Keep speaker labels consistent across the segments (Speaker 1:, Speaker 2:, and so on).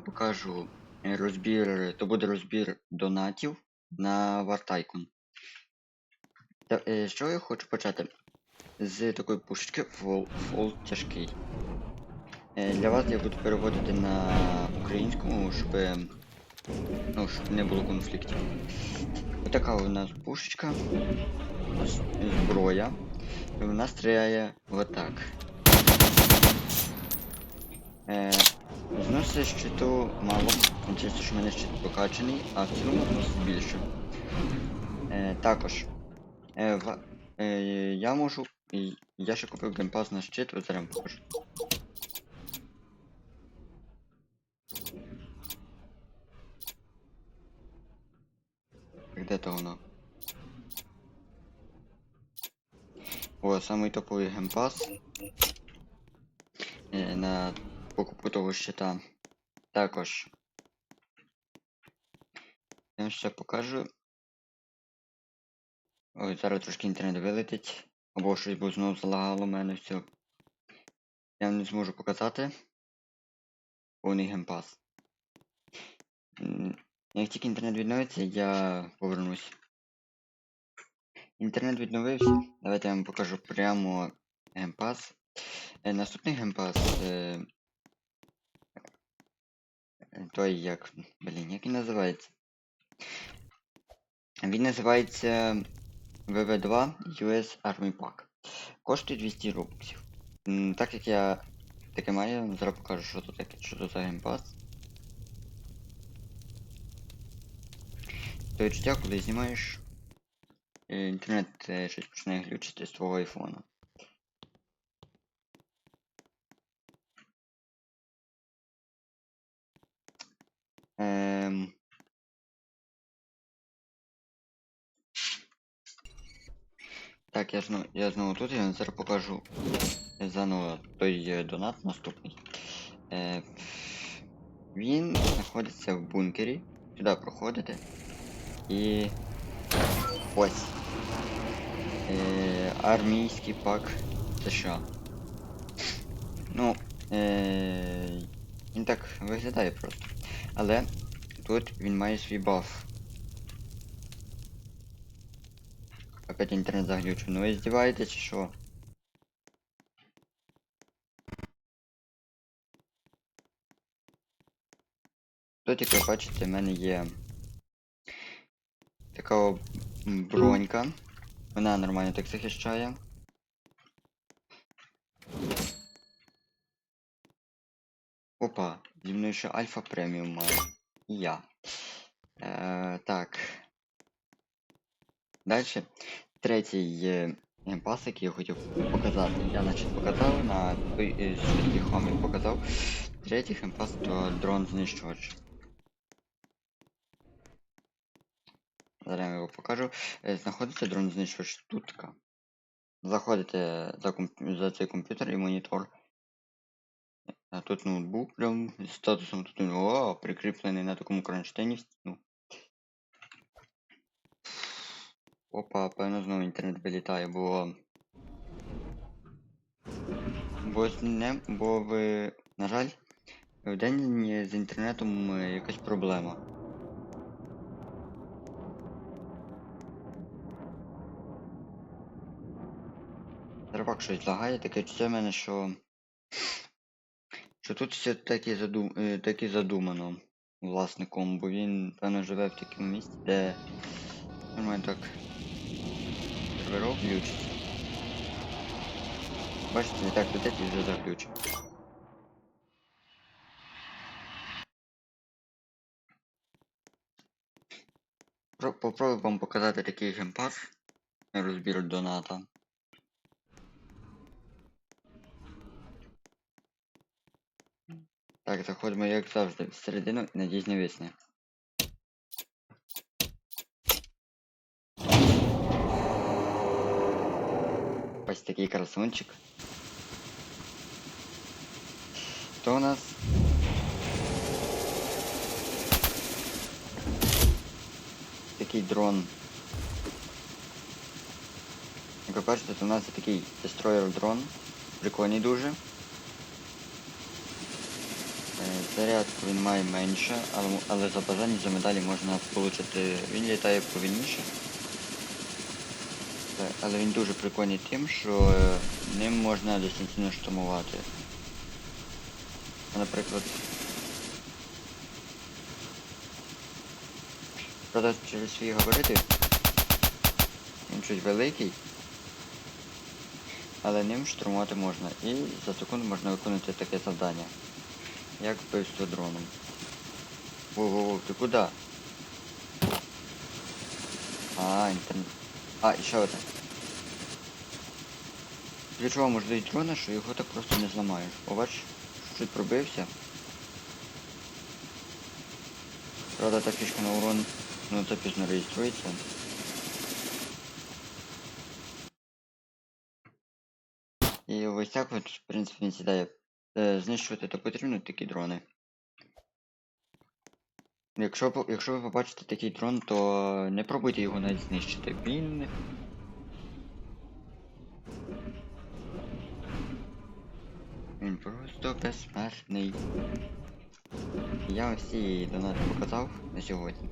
Speaker 1: покажу е, розбір, то буде розбір донатів на Вартайкон. Е, що я хочу почати? З такої пушечки фол, фол тяжкий. Е, Для вас я буду переводити на українському, щоб, ну, щоб не було конфліктів. Отака у нас пушечка, зброя. І вона стріляє отак. Е, зносить щиту мало, чисто, що в мене щит прокачаний, а в цілому більше. Е, також е, в, е, я можу. Я ще купив геймпас на щит, ось зараз покажу. Де то воно? О, самий топовий геймпас. Е, на покупку того щита. Також. Я вам ще покажу. Ой, зараз трошки інтернет вилетить. Або щось бо знову залагало в мене все. Я не зможу показати. Повний геймпас. Як тільки інтернет відновиться, я повернусь. Інтернет відновився. Давайте я вам покажу прямо геймпас. Е, Наступний геймпас. Той як. Блін, як він називається? Він називається VV2 US Army Pack. Коштує 200 рублів. М, Так як я таке маю, зараз покажу, що тут таке, що тут за геймпас. То відчуття, коли знімаєш. е, Інтернет е, щось починає глючити з твого айфона. Ем... Так, я знову, я знову тут, я зараз покажу заново той е, донат наступний. Е, він знаходиться в бункері. Сюди проходите. І ось. Е, армійський пак США. Ну, е, він так виглядає просто. Але тут він має свій баф. Опять інтернет заглючив. Ну ви здіваєтесь чи що? Тут, як ви бачите, в мене є така бронька. Вона нормально так захищає. Опа, зі мною ще альфа преміум має. І я. Е, так. Далі. Третій геймпас, який я хотів показати. Я значить показав на е, хомік показав. Третій геймпас то дрон знищувач. Зараз я його покажу. Е, Знаходиться дрон знищувач тутка. Заходите за, комп- за цей комп'ютер і монітор. А тут ноутбук прям з статусом тут він, о, прикріплений на такому кронштейні. стіну. Опа, певно знову інтернет вилітає, бо. Бо не, бо ви, на жаль, в день з інтернетом е, якась проблема. Зараз щось лагає, таке чуття мене, що. Що тут все таки заду... е, так і задумано власником, бо він, певно, живе в такому місці, де нормально так серверок включиться. Бачите, не так летить вже заключив. Попробую вам показати такий геймпас розбір доната. Так, заходимо, як завжди, всередину і надіюсь не висне. Ось такий красунчик. Хто у нас? Такий дрон. Як ви бачите, у нас такий дестройер дрон. Прикольний дуже. Е, Зарядку він має менше, але, але за бажання за медалі можна отримати. Він літає повільніше. Але він дуже прикольний тим, що е, ним можна дистанційно штурмувати. Наприклад. Правда, через свої габарити. Він чуть великий. Але ним штурмувати можна. І за секунду можна виконати таке завдання. Як вбивство дроном. Воу-воу-воу, ти куди? А, інтернет. А, і ще одне. Ключова можливість дрона, що його так просто не зламаєш. Побач, чуть пробився. Правда, та фішка на урон, ну це пізно реєструється. І ось так от, в принципі, він сідає. Е, знищувати то потрібно такі дрони. Якщо, якщо ви побачите такий дрон, то не пробуйте його навіть знищити. Він. Він просто безсмертний. Я всі донати показав на сьогодні.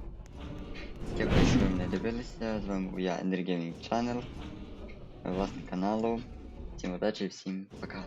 Speaker 1: Дякую, що ви мене дивилися. З вами був я Energaming Channel, власник каналу. Всім удачі, всім пока.